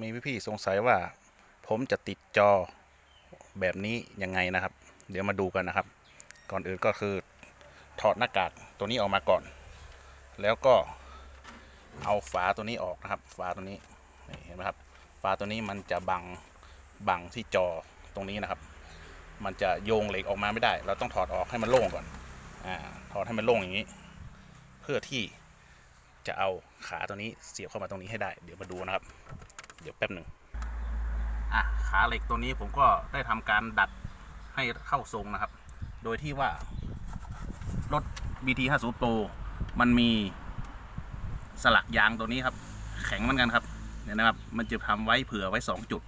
มีพี่ๆสงสัยว่า ผมจะติดจอแบบนี้ยังไงนะครับ เดี๋ยวมาดูกันนะครับ ก่อนอื่นก็คือถอดหน้ากากตัวนี้ออกมาก่อน แล้วก็เอาฝาตัวนี้ออกนะครับ ฝาตัวนี้นเห็นไหมครับ ฝาตัวนี้มันจะบังบังที่จอตรงนี้นะครับ มันจะโยงเหล็กออกมาไม่ได้ เราต้องถอดออกให้มันโล่งก่อนอ่าถอดให้มันโล่งอย่างนี้ เพื่อที่จะเอาขาตัวนี้เสียบเข้ามาตรงนี้ให้ได้ เดี๋ยวมาดูนะครับ เดี๋ยวแป๊บหนึ่งอะขาเหล็กตัวนี้ผมก็ได้ทำการดัดให้เข้าทรงนะครับ โดยที่ว่ารถ BT 50 Pro มันมีสลักยางตัวนี้ครับ แข็งเหมือนกันครับเนี่ยนะครับ มันจะทำไว้เผื่อไว้ 2 จุด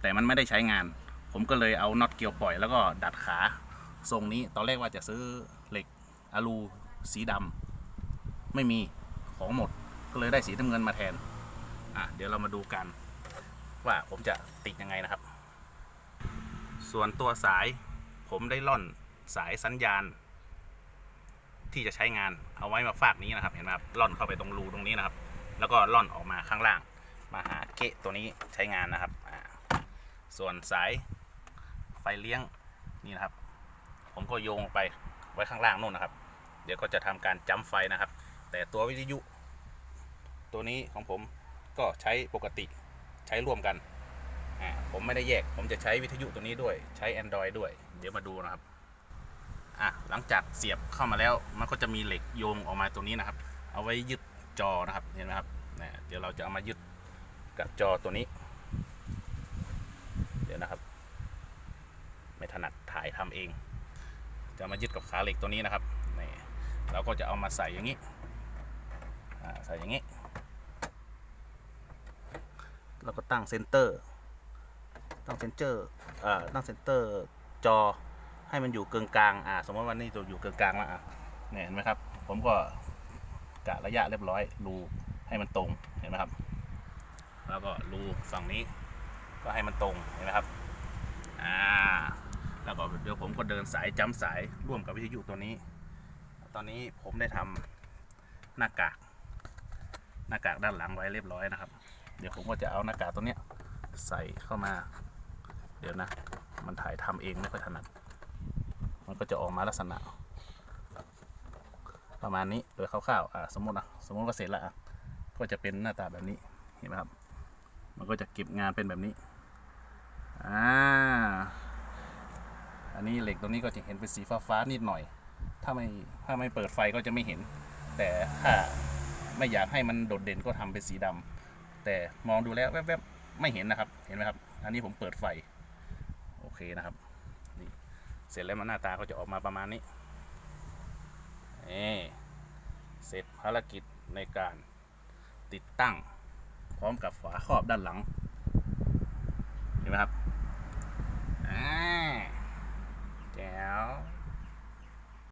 แต่มันไม่ได้ใช้งาน ผมก็เลยเอาน็อตเกี่ยวปล่อยแล้วก็ดัดขาทรงนี้ ตอนแรกว่าจะซื้อเหล็กอะลูสีดำไม่มีของหมดก็เลยได้สีน้ำเงินมาแทน อะ เดี๋ยวเรามาดูกัน ว่าผมจะติดยังไงนะครับ ส่วนตัวสายผมได้ล่อนสายสัญญาณ ที่จะใช้งานเอาไว้มาฝากนี้นะครับเห็นไหมครับล่อนเข้าไปตรงรูตรงนี้นะครับ แล้วก็ล่อนออกมาข้างล่าง มาหาเกะตัวนี้ใช้งานนะครับส่วนสายไฟเลี้ยงนี่นะครับ ผมก็โยงไปไว้ข้างล่างนู่นนะครับ เดี๋ยวก็จะทำการจ้ำไฟนะครับ แต่ตัววิทยุ ตัวนี้ของผมก็ใช้ปกติ ช้ร่วมกันอ่าผมไม่ได้แยก ผมจะใช้วิทยุตัวนี้ด้วยใช้ Android ด้วย เดี๋ยวมาดูนะครับอะหลังจากเสียบเข้ามาแล้วมันก็จะมีเหล็กโยงออกมาตัวนี้นะครับ เอาไว้ยึดจอนะครับเห็นไหมครับเนี่ยเดี๋ยวเราจะเอามายึดกับจอตัวนี้ เดี๋ยวนะครับ ไม่ถนัดถ่ายทำเอง จะมายึดกับขาเหล็กตัวนี้นะครับนี่เราก็จะเอามาใส่อย่างนี้ใส่อย่างนี้ แล้วก็ตั้งเซนเตอร์ ตั้งเซนเตอร์อ่าตั้งเซนเตอร์จอให้มันอยู่เกึ่งกลาง อ่า สมมติว่านี่ตัวอยู่เกึ่งกลางแล้วอะเนี่ยเห็นไหมครับ ผมก็กะระยะเรียบร้อย รูให้มันตรง เห็นไหมครับ แล้วก็รูฝั่งนี้ ก็ให้มันตรง เห็นไหมครับ อ่า แล้วก็เดี๋ยวผมก็เดินสายจ้ำสายร่วมกับวิทยุตัวนี้ ตอนนี้ผมได้ทำหน้ากาก หน้ากากด้านหลังไว้เรียบร้อยนะครับ เดี๋ยวผมก็จะเอาหน้ากากตัวเนี้ยใส่เข้ามา เดี๋ยวนะ มันถ่ายทำเองไม่ค่อยถนัด มันก็จะออกมาลักษณะ ประมาณนี้โดยคร่าวๆอ่าสมมตินะสมมติว่าเสร็จแล้วอะก็จะเป็นหน้าตาแบบนี้เห็นไหมครับ มันก็จะเก็บงานเป็นแบบนี้อ่าอันนี้เหล็กตรงนี้ก็จะเห็นเป็นสีฟ้าๆนิดหน่อย ถ้าไม่ถ้าไม่เปิดไฟก็จะไม่เห็น แต่ถ้าไม่อยากให้มันโดดเด่นก็ทำเป็นสีดำ แต่มองดูแล้วแวบๆไม่เห็นนะครับ เห็นไหมครับ อันนี้ผมเปิดไฟ โอเคนะครับ นี่ เสร็จแล้วมันหน้าตาก็จะออกมาประมาณนี้นี่เสร็จภารกิจในการติดตั้ง พร้อมกับฝาครอบด้านหลัง